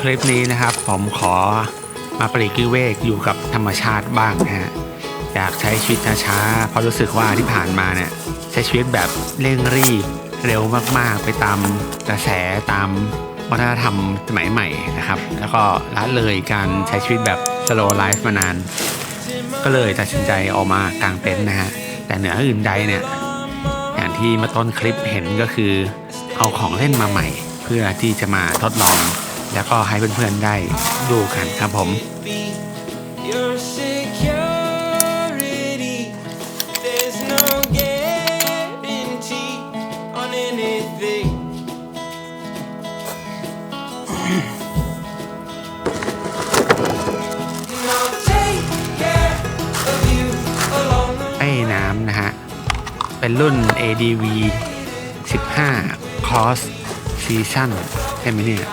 คลิปนี้นะครับ ผมขอมาปลีกิเวกอยู่กับธรรมชาติบ้างนะฮะอยากใช้ชีวิตช้าๆเพราะรู้สึกว่าที่ผ่านมาเนี่ยใช้ชีวิตแบบเร่งรีบเร็วมากๆ ไปตามกระแสตามวัฒนธรรมสมัยใหม่นะครับ แล้วก็ละเลยการใช้ชีวิตแบบ slow life มานาน ก็เลยตัดสินใจออกมากางเต็นท์นะฮะแต่เหนืออื่นใดเนี่ยอย่างที่มาต้นคลิปเห็นก็คือ เอาของเล่นมาใหม่ เพื่อที่จะมาทดลอง แล้วก็ให้เพื่อนๆได้ดูกันครับผม be your security. There's no guarantee on anything. And I'll take care of you along the ไอ้น้ำนะฮะ เป็นรุ่น ADV 15 Cross Season ใช่ไหมเนี่ย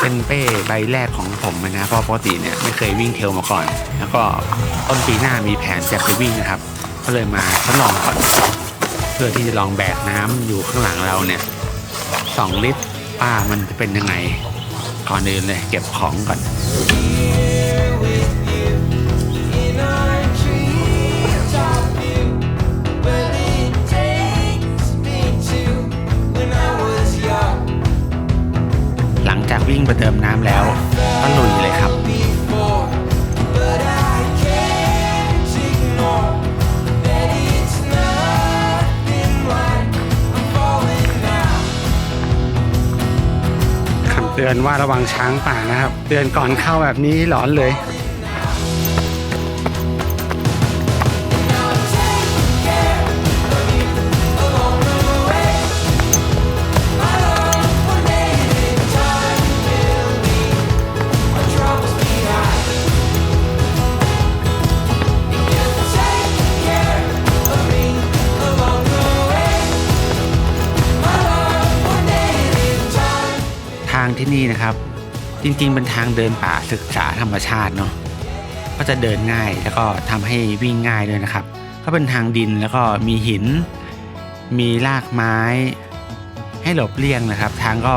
เป็นเป้ใบแรกของผมนะเพราะปกติเนี่ยไม่เคยวิ่งเทลมาก่อน แล้วก็ต้นปีหน้ามีแผนจะไปวิ่งนะครับ ก็เลยมาทดลองก่อนเพื่อที่จะลองแบกน้ำอยู่ข้างหลังเราเนี่ย2ลิตรป้ามันจะเป็นยังไงก่อนอื่นเลยเก็บของก่อน วิ่งไปเติมน้ำแล้วก็ลุยเลยครับคำเตือนว่าระวังช้างป่านะครับ เตือนก่อนเข้าแบบนี้หลอนเลย ที่นี่นะครับ จริงๆเป็นทางเดินป่าศึกษาธรรมชาติเนาะก็จะเดินง่ายแล้วก็ทำให้วิ่งง่ายด้วยนะครับ ก็เป็นทางดินแล้วก็มีหิน มีรากไม้ ให้หลบเลี่ยงนะครับ ทางก็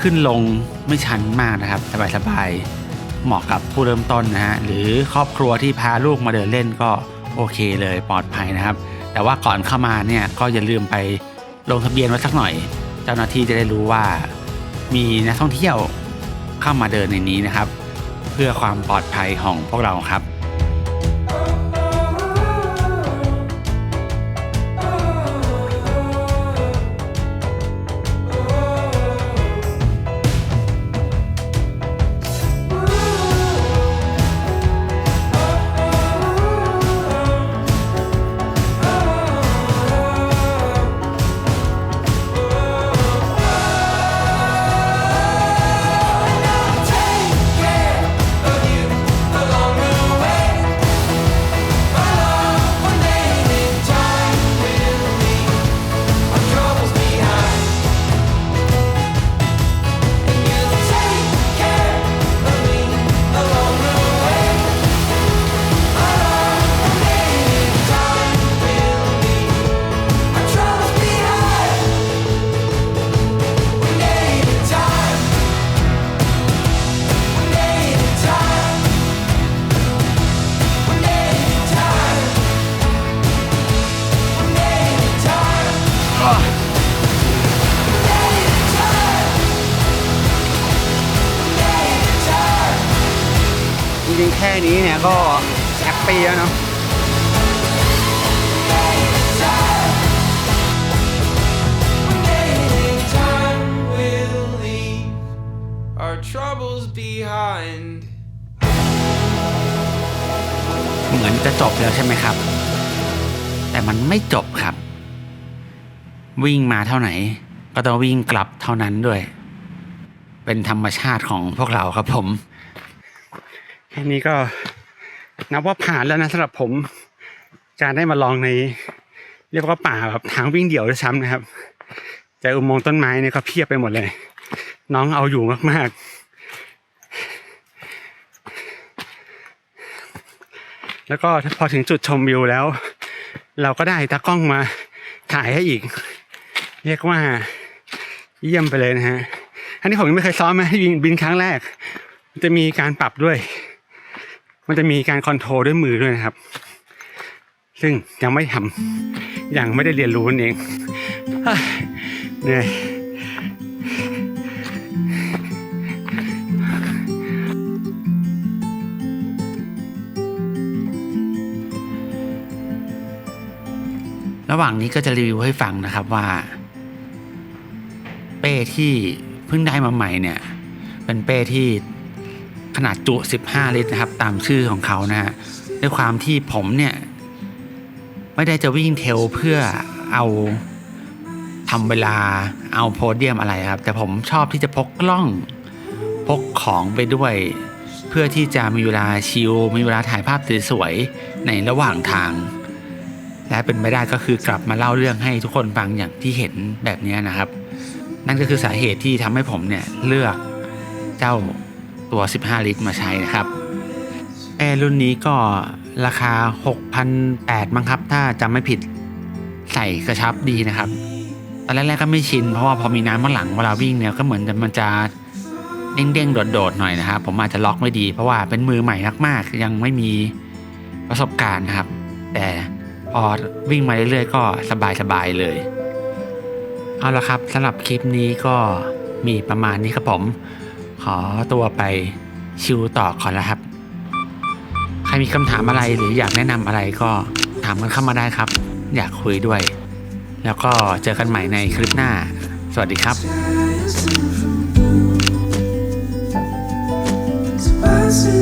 ขึ้นลงไม่ชันมากนะครับ สบายๆเหมาะกับผู้เริ่มต้นนะฮะหรือครอบครัวที่พาลูกมาเดินเล่นก็โอเคเลยปลอดภัยนะครับ แต่ว่าก่อนเข้ามาเนี่ยก็อย่าลืมไปลงทะเบียนไว้สักหน่อย เจ้าหน้าที่จะได้รู้ว่า มีนักท่องเที่ยวเข้ามาเดินในนี้นะครับ เพื่อความปลอดภัยของพวกเราครับ นี้เนี่ยก็แฮปปี้แล้วเนาะ One day at a time we'll leave our troubles behind. เหมือนจะจบแล้วใช่ไหมครับ แต่มันไม่จบครับ วิ่งมาเท่าไหน ก็ต้องวิ่งกลับเท่านั้นด้วย เป็นธรรมชาติของพวกเราครับผม แค่นี้ก็นับว่าผ่านแล้วนะสำหรับผม การได้มาลองใน เรียกว่าป่าแบบทางวิ่งเดี่ยวด้วยซ้ำนะครับ แต่อุโมงค์ต้นไม้เนี่ยก็เพียบไปหมดเลย น้องเอาอยู่มากๆ แล้วก็พอถึงจุดชมวิวแล้ว เราก็ได้ตากล้องมาถ่ายให้อีก เรียกว่าเยี่ยมไปเลยนะฮะอันนี้ผมยังไม่เคยซ้อมนะที่บินครั้งแรก จะมีการปรับด้วย มันจะมีการคอนโทรลด้วยมือด้วยนะครับ ซึ่งยังไม่ทำยังไม่ได้เรียนรู้นั่นเองเหนื่อยระหว่างนี้ก็จะรีวิวให้ฟังนะครับว่า เป้ที่เพิ่งได้มาใหม่เนี่ย เป็นเป้ที่ ขนาดจุ 15 ลิตรนะครับ ตามชื่อของเขานะฮะด้วยความที่ผมเนี่ยไม่ได้จะวิ่งเทลเพื่อเอาทำเวลาเอาโพเดียมอะไรครับ แต่ผมชอบที่จะพกกล้องพกของไปด้วย เพื่อที่จะมีเวลาชิลมีเวลาถ่ายภาพสวยๆในระหว่างทาง และเป็นไปได้ก็คือกลับมาเล่าเรื่องให้ทุกคนฟังอย่างที่เห็นแบบนี้นะครับ นั่นก็คือสาเหตุที่ทำให้ผมเนี่ยเลือกเจ้า ตัว 15 ลิตรมาใช้นะครับแอร์รุ่นนี้ก็ราคา 6,800มั้งครับ ถ้าจำไม่ผิดใส่กระชับดีนะครับ ตอนแรกๆก็ไม่ชิน เพราะว่าพอมีน้ำข้างหลังเวลาวิ่งเนี่ยก็เหมือนจะมันจะเด้งๆ โดดๆ หน่อยนะครับ ผมอาจจะล็อกไม่ดี เพราะว่าเป็นมือใหม่มากๆ ยังไม่มีประสบการณ์นะครับ แต่พอวิ่งมาเรื่อยๆ ก็สบายๆ เลย เอาละครับสำหรับคลิปนี้ก็มีประมาณนี้ครับผม ขอตัวไปชิวต่อก่อนนะครับ ใครมีคำถามอะไรหรืออยากแนะนำอะไรก็ถามกันเข้ามาได้ครับ อยากคุยด้วย แล้วก็เจอกันใหม่ในคลิปหน้า สวัสดีครับ Spicy